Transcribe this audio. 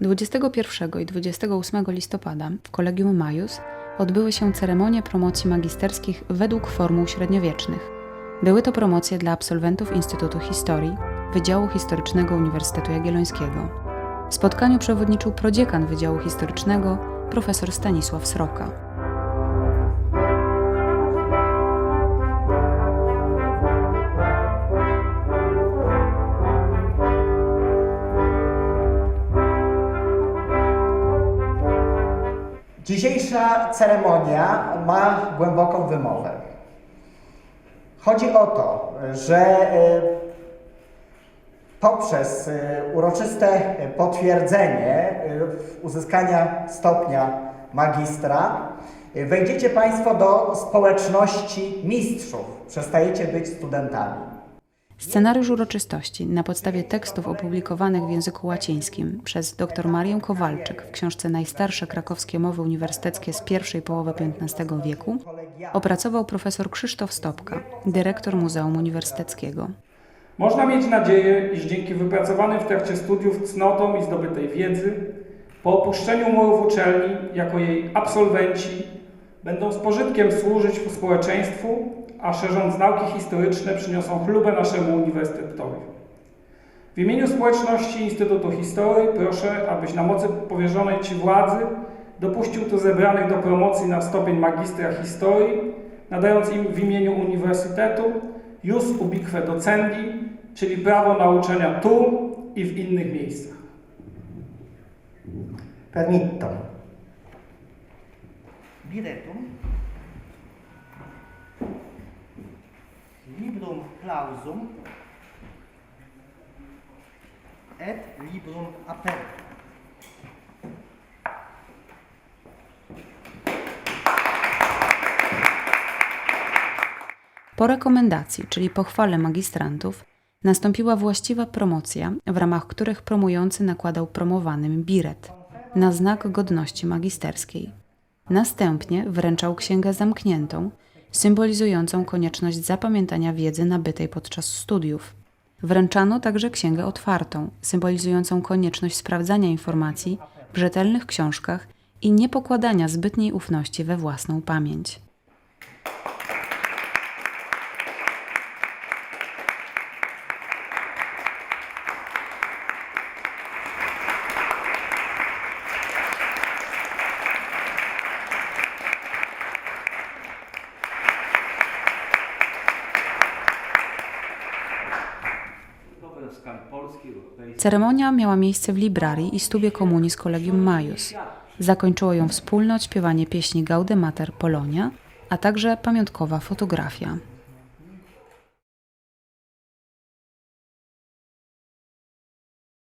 21 i 28 listopada w Kolegium Majus odbyły się ceremonie promocji magisterskich według formuł średniowiecznych. Były to promocje dla absolwentów Instytutu Historii, Wydziału Historycznego Uniwersytetu Jagiellońskiego. W spotkaniu przewodniczył prodziekan Wydziału Historycznego profesor Stanisław Sroka. Dzisiejsza ceremonia ma głęboką wymowę. Chodzi o to, że e, poprzez e, uroczyste potwierdzenie e, uzyskania stopnia magistra wejdziecie Państwo do społeczności mistrzów. Przestajecie być studentami. Scenariusz uroczystości na podstawie tekstów opublikowanych w języku łacińskim przez dr Marię Kowalczyk w książce Najstarsze krakowskie mowy uniwersyteckie z pierwszej połowy XV wieku opracował profesor Krzysztof Stopka, dyrektor Muzeum Uniwersyteckiego. Można mieć nadzieję, iż dzięki wypracowanym w trakcie studiów cnotom i zdobytej wiedzy, po opuszczeniu murów uczelni, jako jej absolwenci, będą z pożytkiem służyć społeczeństwu, a szerząc nauki historyczne przyniosą chlubę naszemu uniwersytetowi. W imieniu społeczności Instytutu Historii proszę, abyś na mocy powierzonej Ci władzy dopuścił tu zebranych do promocji na stopień magistra historii, nadając im w imieniu Uniwersytetu jus ubique docendi, czyli prawo nauczania tu i w innych miejscach. Permitto. Biretum Librum clausum et librum apertum Po rekomendacji, czyli pochwale magistrantów, nastąpiła właściwa promocja, w ramach których promujący nakładał promowanym biret na znak godności magisterskiej. Następnie wręczał księgę zamkniętą, symbolizującą konieczność zapamiętania wiedzy nabytej podczas studiów. Wręczano także księgę otwartą, symbolizującą konieczność sprawdzania informacji w rzetelnych książkach i niepokładania zbytniej ufności we własną pamięć. Ceremonia miała miejsce w Librarii i Stubie Komunii z Kolegium Majus. Zakończyło ją wspólne odśpiewanie pieśni Gaude Mater Polonia, a także pamiątkowa fotografia.